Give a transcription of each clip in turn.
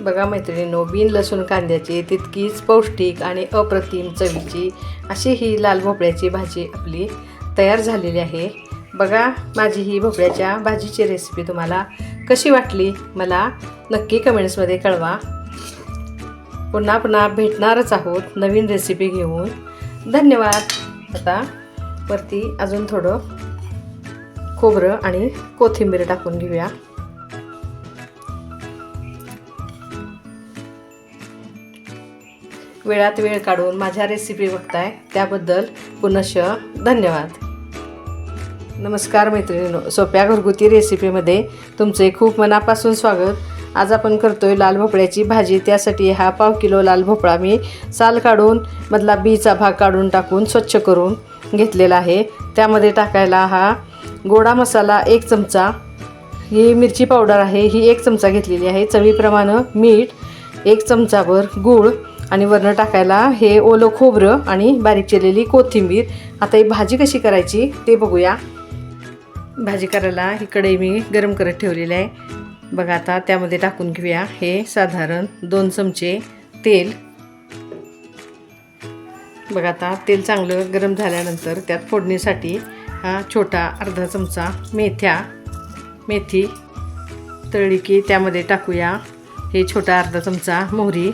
बघा मैत्रिणींनो बिन लसूण कांद्याची तितकीच पौष्टिक आणि अप्रतिम चवीची अशी ही लाल भोपळ्याची भाजी आपली तयार झालेली आहे. बघा माझी ही भोपळ्याच्या भाजीची रेसिपी तुम्हाला कशी वाटली मला नक्की कमेंट्समध्ये कळवा. पुन्हा पुन्हा भेटणारच आहोत नवीन रेसिपी घेऊन. धन्यवाद. आता वरती अजून थोडं खोबरं आणि कोथिंबीर टाकून घेऊया. वेळात वेळ काढून माझ्या रेसिपी बघताय त्याबद्दल पुनश धन्यवाद. नमस्कार मैत्रिणींनो सोप्या घरगुती रेसिपीमध्ये तुमचे खूप मनापासून स्वागत. आज आपण करतोय लाल भोपळ्याची भाजी. त्यासाठी हा पाव किलो लाल भोपळा मी साल काढून मधला बीचा भाग काढून टाकून स्वच्छ करून घेतलेला आहे. त्यामध्ये टाकायला हा गोडा मसाला एक चमचा. ही मिरची पावडर आहे ही एक चमचा घेतलेली आहे. चवीप्रमाणे मीठ एक चमचाभर गूळ आणि वरनं टाकायला हे ओलं खोबरं आणि बारीक चिरलेली कोथिंबीर. आता ही भाजी कशी करायची ते बघूया. भाजी करायला ही कढई मी गरम करत ठेवलेली आहे. बघा आता त्यामध्ये टाकून घेऊया हे साधारण दोन चमचे तेल. बघा आता तेल चांगलं गरम झाल्यानंतर त्यात फोडणीसाठी हा छोटा अर्धा चमचा मेथ्या मेथी तळली की त्यामध्ये टाकूया. हे छोटा अर्धा चमचा मोहरी.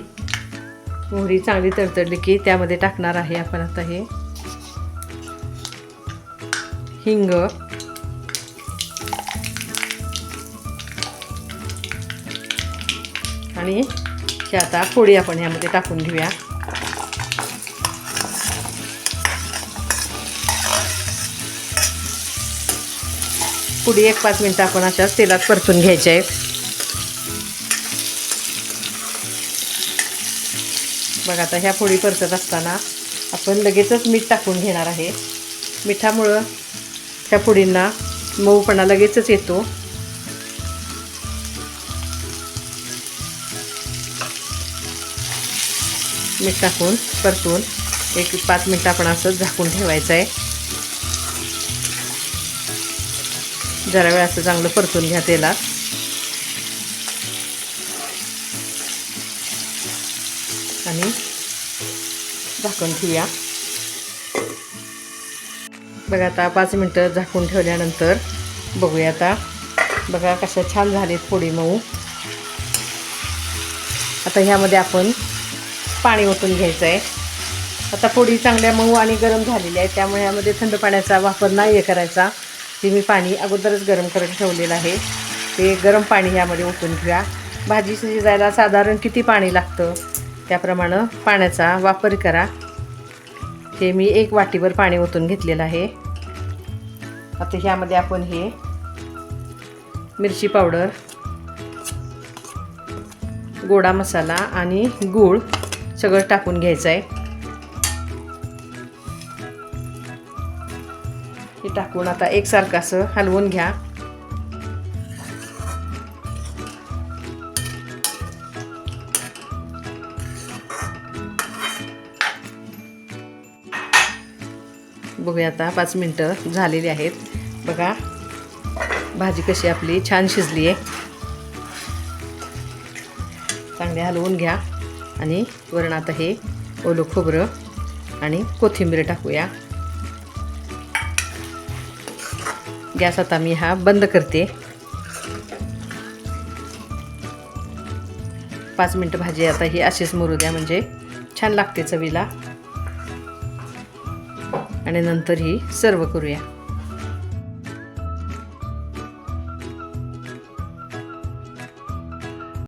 मोहरी चांगली तडतडली की त्यामध्ये टाकणार आहे आपण आता हे. हिंग. आणि हे आता पोळी आपण ह्यामध्ये टाकून घेऊया. पुढे एक पाच मिनटं आपण अशाच तेलात परतून घ्यायचे आहेत. बघा आता ह्या फोडी परतत असताना आपण लगेचच मीठ टाकून घेणार आहे. मिठामुळं ह्या फोडींना मऊपणा लगेचच येतो. मीठ टाकून परतून एक पाच मिनटं आपण असंच झाकून ठेवायचं आहे जरा वेळ असं चांगलं परतून घ्या तेलात. आणि झाकून ठेवूया. बघा आता पाच मिनटं झाकून ठेवल्यानंतर बघूया आता. बघा कशा छान झालेत पोळी मऊ. आता ह्यामध्ये आपण पाणी ओतून घ्यायचं आहे आता फोडी चांगल्या मऊ आणि गरम झालेली आहे त्यामुळे यामध्ये थंड पाण्याचा वापर नाही आहे करायचा. ते मी पाणी अगोदरच गरम करत ठेवलेलं आहे. ते गरम पाणी ह्यामध्ये ओतून घेऊया भाजी शिजायला साधारण किती पाणी लागतं? त्याप्रमाणे पाण्याचा वापर करा. हे मी एक वाटीभर पाणी ओतून घेतलेलं आहे. आता ह्यामध्ये आपण हे मिरची पावडर गोडा मसाला आणि गूळ सगळं टाकून घ्यायचं आहे. हे टाकून आता एकसारखं असं हलवून घ्या. बघूया आता पाच मिनटं झालेली आहेत. बघा भाजी कशी आपली छान शिजली आहे चांगले हलवून घ्या. आणि वरण आता हे ओलं खोबरं आणि कोथिंबीर टाकूया. गॅस आता मी हा बंद करते. पाच मिनटं भाजी आता ही अशीच मुरू द्या म्हणजे छान लागते चवीला. आणि नंतर ही सर्व करूया.